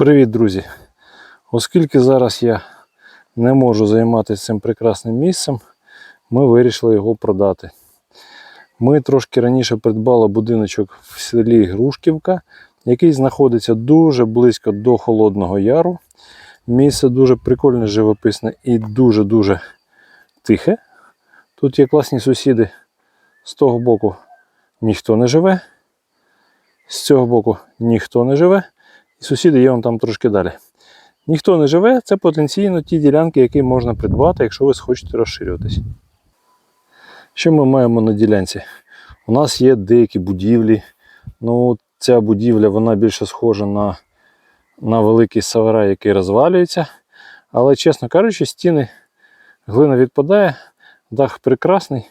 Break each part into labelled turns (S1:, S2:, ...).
S1: Привіт, друзі! Оскільки зараз я не можу займатися цим прекрасним місцем, ми вирішили його продати. Ми трошки раніше придбали будиночок в селі Грушківка, який знаходиться дуже близько до Холодного Яру. Місце дуже прикольне, живописне і дуже-дуже тихе. Тут є класні сусіди. З того боку ніхто не живе, з цього боку ніхто не живе. І сусіди є вон там трошки далі. Ніхто не живе, це потенційно ті ділянки, які можна придбати, якщо ви хочете розширюватись. Що ми маємо на ділянці? У нас є деякі будівлі. Ну, ця будівля вона більше схожа на, на великий саварай, який розвалюється. Але, чесно кажучи, стіни глина відпадає, дах прекрасний.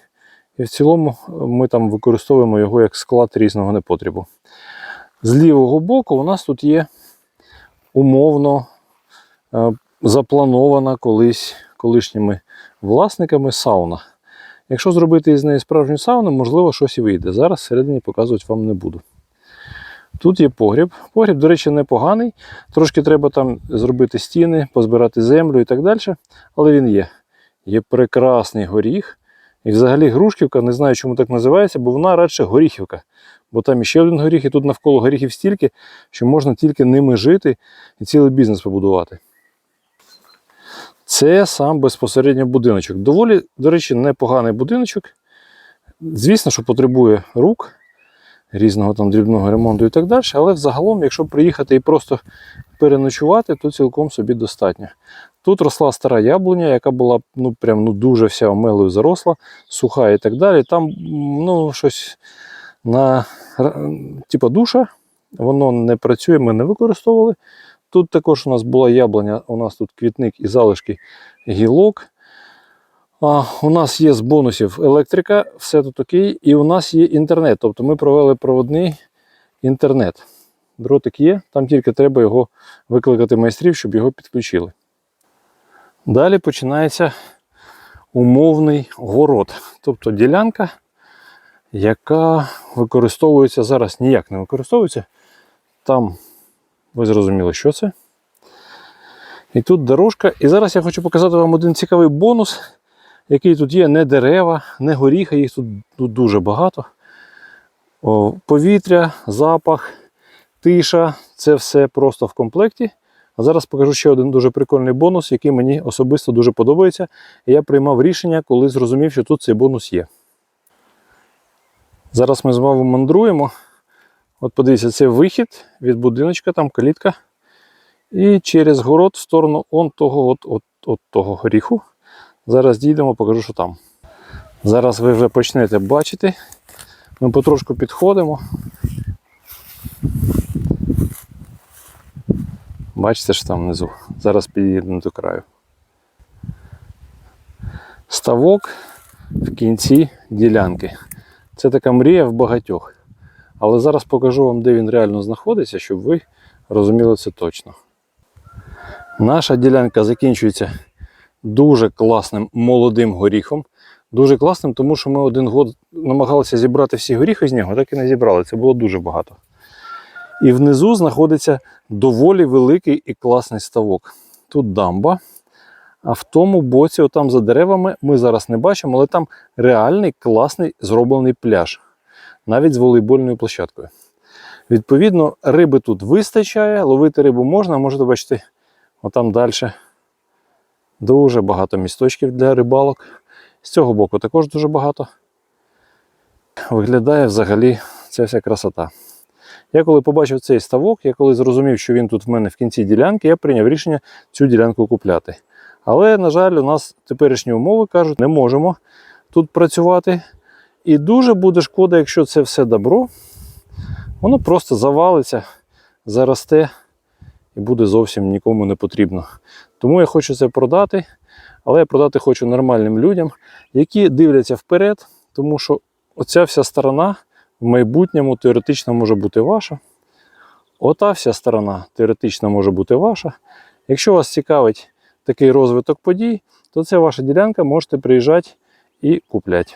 S1: І в цілому ми там використовуємо його як склад різного непотребу. З лівого боку у нас тут є умовно е, запланована колись колишніми власниками сауна. Якщо зробити із неї справжню сауну, можливо, щось і вийде. Зараз всередині показувати вам не буду. Тут є погріб. Погріб, до речі, непоганий. Трошки треба там зробити стіни, позбирати землю і так далі. Але він є. Є прекрасний горіх. І взагалі Грушківка, не знаю, чому так називається, бо вона радше горіхівка. Бо там іще один горіх, і тут навколо горіхів стільки, що можна тільки ними жити і цілий бізнес побудувати. Це сам безпосередньо будиночок. Доволі, до речі, непоганий будиночок. Звісно, що потребує рук, різного там дрібного ремонту і так далі. Але взагалом, якщо приїхати і просто переночувати, то цілком собі достатньо. Тут росла стара яблуня, яка була ну, прям, ну, дуже вся омелою заросла, суха і так далі. Там ну, щось на типу душа, воно не працює, ми не використовували. Тут також у нас була яблуня, у нас тут квітник і залишки гілок. У нас є з бонусів електрика, все тут окей. І у нас є інтернет. Тобто ми провели проводний інтернет. Дротик є, там тільки треба його викликати майстрів, щоб його підключили. Далі починається умовний город. Тобто ділянка, яка використовується зараз ніяк не використовується. Там ви зрозуміли, що це. І тут дорожка. І зараз я хочу показати вам один цікавий бонус, який тут є не дерева, не горіха, їх тут, дуже багато. О, повітря, запах, тиша це все просто в комплекті. А зараз покажу ще один дуже прикольний бонус, який мені особисто дуже подобається. Я приймав рішення, коли зрозумів, що тут цей бонус є. Зараз ми з вами мандруємо. От подивіться, це вихід від будиночка, там калітка. І через город в сторону он того от, от, от того горіху. Зараз дійдемо, покажу, що там. Зараз ви вже почнете бачити. Ми потрошку підходимо. Бачите, що там внизу. Зараз підійдемо до краю. Ставок в кінці ділянки. Це така мрія в багатьох. Але зараз покажу вам, де він реально знаходиться, щоб ви розуміли це точно. Наша ділянка закінчується дуже класним молодим горіхом. Дуже класним, тому що ми один год намагалися зібрати всі горіхи з нього, так і не зібрали. Це було дуже багато. І внизу знаходиться доволі великий і класний ставок. Тут дамба. А в тому боці, отам за деревами, ми зараз не бачимо, але там реальний класний зроблений пляж. Навіть з волейбольною площадкою. Відповідно, риби тут вистачає, ловити рибу можна, можете бачити, отам далі дуже багато місточків для рибалок. З цього боку також дуже багато. Виглядає взагалі ця вся красота. Я коли побачив цей ставок, я коли зрозумів, що він тут в мене в кінці ділянки, я прийняв рішення цю ділянку купляти. Але, на жаль, у нас теперішні умови кажуть, не можемо тут працювати. І дуже буде шкода, якщо це все добро, воно просто завалиться, заросте і буде зовсім нікому не потрібно. Тому я хочу це продати, але я продати хочу нормальним людям, які дивляться вперед, тому що оця вся сторона в майбутньому теоретично може бути ваша. Ота вся сторона теоретично може бути ваша. Якщо вас цікавить такий розвиток подій, то це ваша ділянка, можете приїжджати і купляти.